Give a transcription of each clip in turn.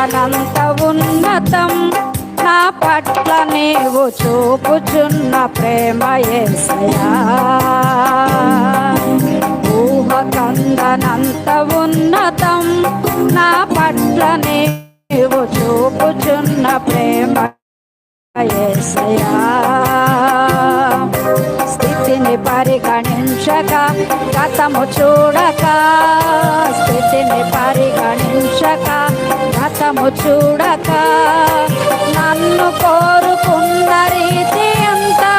కందనంత ఉన్నతం. నా పట్ల నీవు చూపుచున్న ప్రేమ ఏసయా ఊహ ఉన్నతం. నా పట్ల నీవు చూపుచున్న ప్రేమ ఏసయా స్థితిని పరిగణించక గతము చూడక. స్థితిని పరిగణించక గతము చూడక నన్ను కోరుకున్న రీతి అంతా.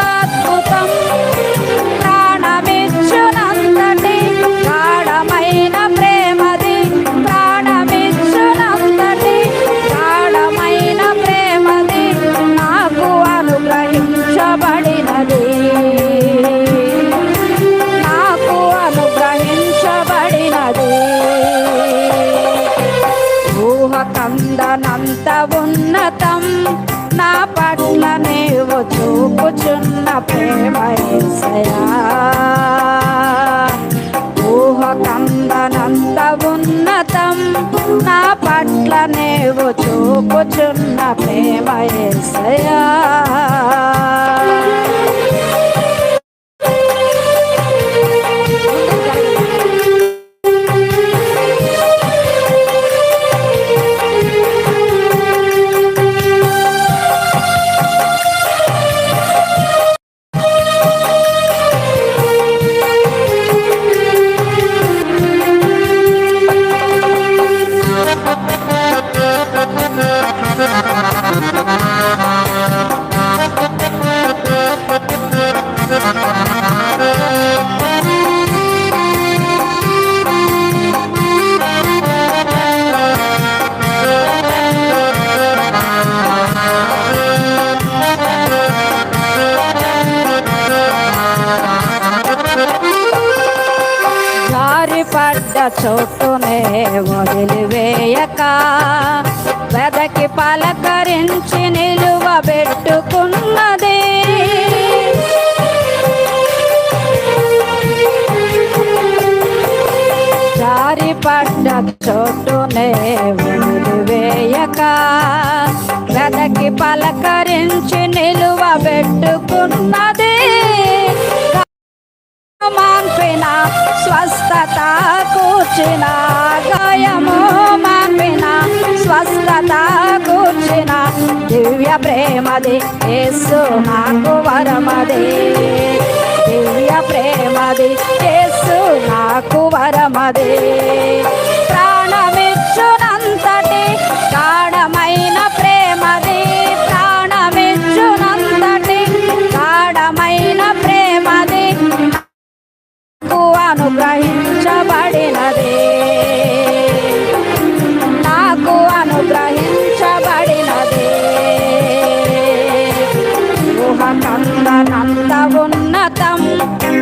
చూపుచున్న ప్రేమ యేసయ్యా. ఊహ కందనంత ఉన్నతం నా పట్ల నేవు చూపుచున్న ప్రేమ యేసయ్యా. చోటునే వదిలివేయక వెదకి పలకరించి నిలువబెట్టుకున్నది జారి పడ్డ చోటునే వదిలివేయక వెదకి పలకరించి నిలువబెట్టుకున్నది మాన్పిన? స్వస్థత కూర్చిన? గాయము మాన్పిన? స్వస్థత కూర్చిన? దివ్య ప్రేమది యేసు నాకు వరమది. దివ్య ప్రేమది యేసు నాకు వరమదే. నాకు అనుగ్రహించబడినది. నాకు అనుగ్రహించబడినది. ఊహకందనంత ఉన్నతం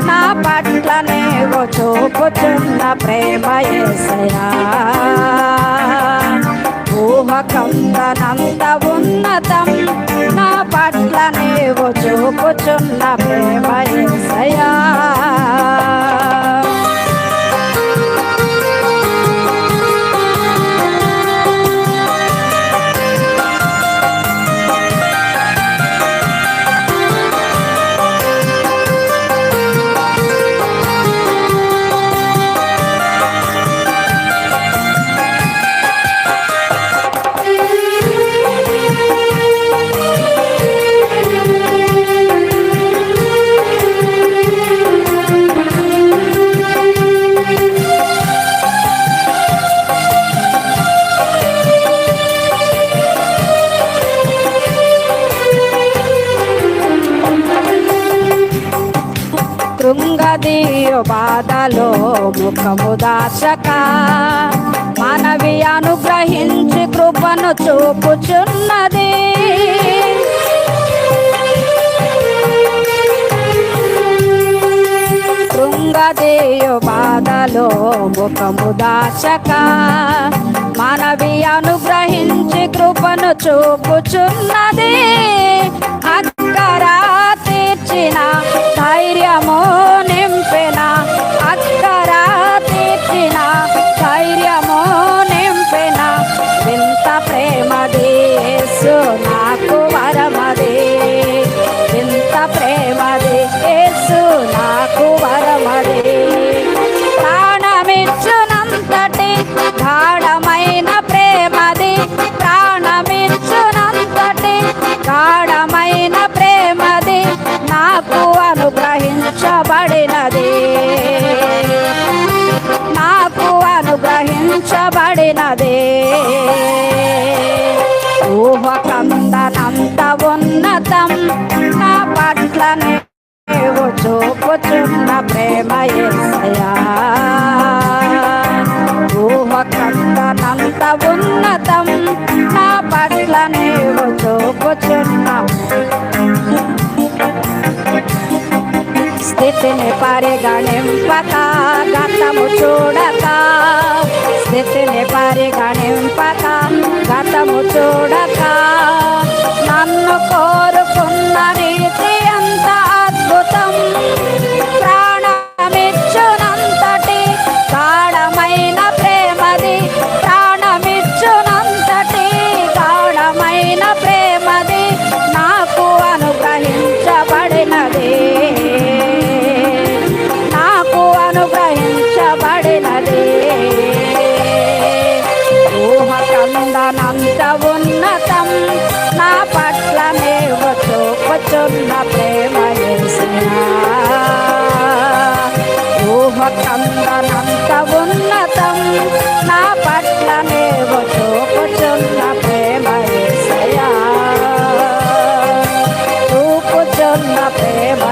నా పట్ల నీవు చూపుచున్న ప్రేమ ఏసయా ఊహకందనంత ఉన్నతం నా పట్ల నీవు చూపుచున్న ప్రేమ ఏసయా కృంగదీయు బాధలో ముఖము దాచక మనవి అనుగ్రహించి కృపను చూపుచున్నది. శృంగదేయో బాధలో ముఖము దాచక మనవి అనుగ్రహించి కృపను చూపుచున్నది. అక్కరా বাঁচে না তাই রে মন এমপে না। వరకు అనుగ్రహించబడినది. నాకు అనుగ్రహించబడినది. ఊహకందనంత ఉన్నతం నా పట్ల నీవు చూపుచున్న ప్రేమ ఎస్సయా ఊహకందనంత ఉన్నతం నా పట్ల నీవు చూపుచు చూపుచున్న స్థితిని పరిగణింపక గతము చూడక స్థితిని పరిగణింపక గతము చూడక నన్ను ఊహకందనంత ఉన్నతం నా పట్ల నీవు చూపుచున్న ప్రేమ యేసయ్యా. ఊహకందనంత ఉన్నతం నా పట్ల నీవు చూపుచున్న ప్రేమ చూపుచున్న ప్రేమ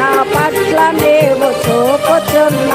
నా పట్ల నీవు చూపుచున్న